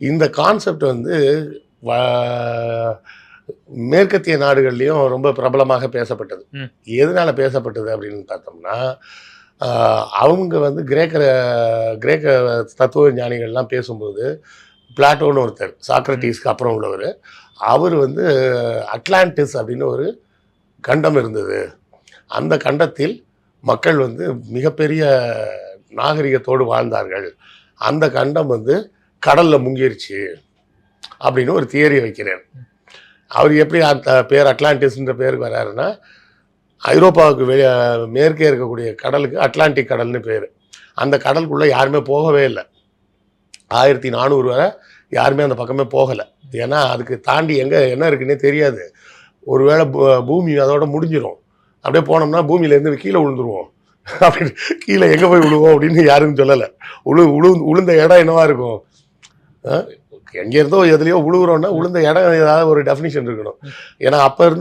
இந்த கான்செப்ட் வந்து வ- மேற்கத்திய நாடுகள்லையும் ரொம்ப பிரபலமாக பேசப்பட்டது. எதனால பேசப்பட்டது அப்படின்னு பார்த்தோம்னா அவங்க வந்து கிரேக்க கிரேக்க தத்துவ ஞானிகள்லாம் பேசும்போது பிளாட்டோன்னு ஒருத்தர் சாக்ரட்டிஸ்க்கு அப்புறம் உள்ளவர் அவர் வந்து அட்லாண்டிஸ் அப்படின்னு ஒரு கண்டம் இருந்தது. அந்த கண்டத்தில் மக்கள் வந்து மிகப்பெரிய நாகரிகத்தோடு வாழ்ந்தார்கள். அந்த கண்டம் வந்து கடலில் முங்கிருச்சு அப்படின்னு ஒரு தியரி வைக்கிறார் அவர் எப்படி அந்த பேர் அட்லாண்டிஸ்ன்ற பேருக்கு வராருன்னா ஐரோப்பாவுக்கு வெளி மேற்கே இருக்கக்கூடிய கடலுக்கு அட்லாண்டிக் கடல்னு பேர். அந்த கடலுக்குள்ளே யாருமே போகவே இல்லை. ஆயிரத்தி நானூறு வரை யாருமே அந்த பக்கமே போகலை. ஏன்னா அதுக்கு தாண்டி எங்கே என்ன இருக்குன்னே தெரியாது. ஒருவேளை பூ- பூமி அதோட முடிஞ்சிடும் அப்படியே போனோம்னா பூமியிலேருந்து கீழே விழுந்துருவோம் அப்படின்னு கீழே எங்கே போய் விழுவோம் அப்படின்னு யாரும் சொல்லலை. உழு உழு உளுந்த இடம் என்னவா இருக்கும்? எங்கே இருந்தோ எதுலையோ உழுகுறோன்னா உளுந்த இடம் ஏதாவது ஒரு டெஃபினிஷன் இருக்கணும். ஏன்னா அப்போ இருந்த